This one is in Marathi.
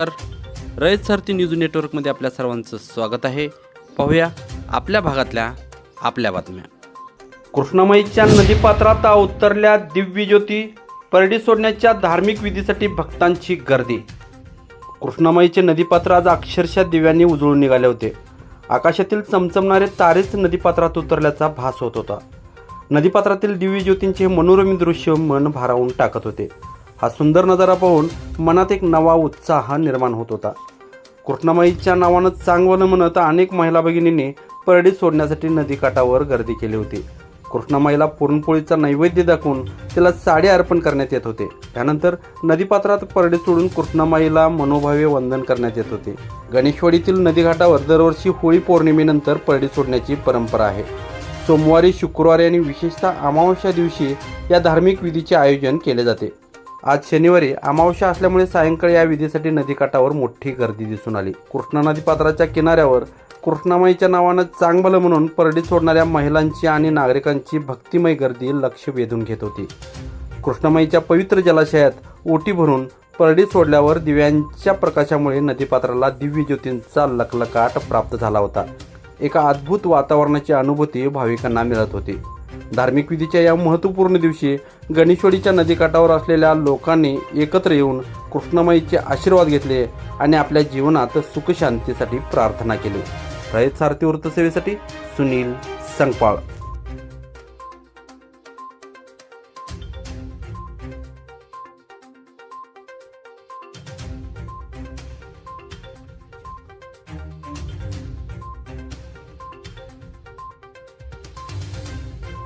तर रयत सारथी न्यूज नेटवर्कमध्ये आपल्या सर्वांचं स्वागत आहे. पाहूया आपल्या भागातल्या आपल्या बातम्या. कृष्णामाईच्या नदीपात्रात उतरल्या दिव्य ज्योती परडी सोडण्याच्या धार्मिक विधीसाठी भक्तांची गर्दी. कृष्णामाईचे नदीपात्र आज अक्षरशः दिव्यांनी उजळून निघाले होते. आकाशातील चमचमणारे तारेच नदीपात्रात उतरल्याचा भास होत होता. नदीपात्रातील दिव्य ज्योतींचे हे मनोरमी दृश्य मन भारावून टाकत होते. हा सुंदर नजारा पाहून मनात एक नवा उत्साह निर्माण होत होता. कृष्णामाईच्या नावानं चांगलं म्हणत अनेक महिला भगिनींनी परडी सोडण्यासाठी नदीकाठावर गर्दी केली होती. कृष्णामाईला पुरणपोळीचा नैवेद्य दाखवून तिला साडी अर्पण करण्यात येत होते. त्यानंतर नदीपात्रात परडी सोडून कृष्णामाईला मनोभावे वंदन करण्यात येत होते. गणेशवाडीतील नदीघाटावर दरवर्षी होळी पौर्णिमेनंतर परडी सोडण्याची परंपरा आहे. सोमवारी शुक्रवारी आणि विशेषतः अमावस्या दिवशी या धार्मिक विधीचे आयोजन केले जाते. आज शनिवारी अमावस्या असल्यामुळे सायंकाळी या विधीसाठी नदीकाठावर मोठी गर्दी दिसून आली. कृष्णा नदीपात्राच्या किनाऱ्यावर कृष्णामाईच्या नावानं चांगलं म्हणून परडी सोडणाऱ्या महिलांची आणि नागरिकांची भक्तिमय गर्दी लक्ष वेधून घेत होती. कृष्णामाईच्या पवित्र जलाशयात ओटी भरून परडी सोडल्यावर दिव्यांच्या प्रकाशामुळे नदीपात्राला दिव्य ज्योतींचा लखलकाट प्राप्त झाला होता. एका अद्भुत वातावरणाची अनुभूती भाविकांना मिळत होती. धार्मिक विधीच्या या महत्त्वपूर्ण दिवशी गणेशवाडीच्या नदीकाठावर असलेल्या लोकांनी एकत्र येऊन कृष्णमाईचे आशीर्वाद घेतले आणि आपल्या जीवनात सुखशांतीसाठी प्रार्थना केली. रयत सारथी वृत्तसेवेसाठी सुनील संगपाळ.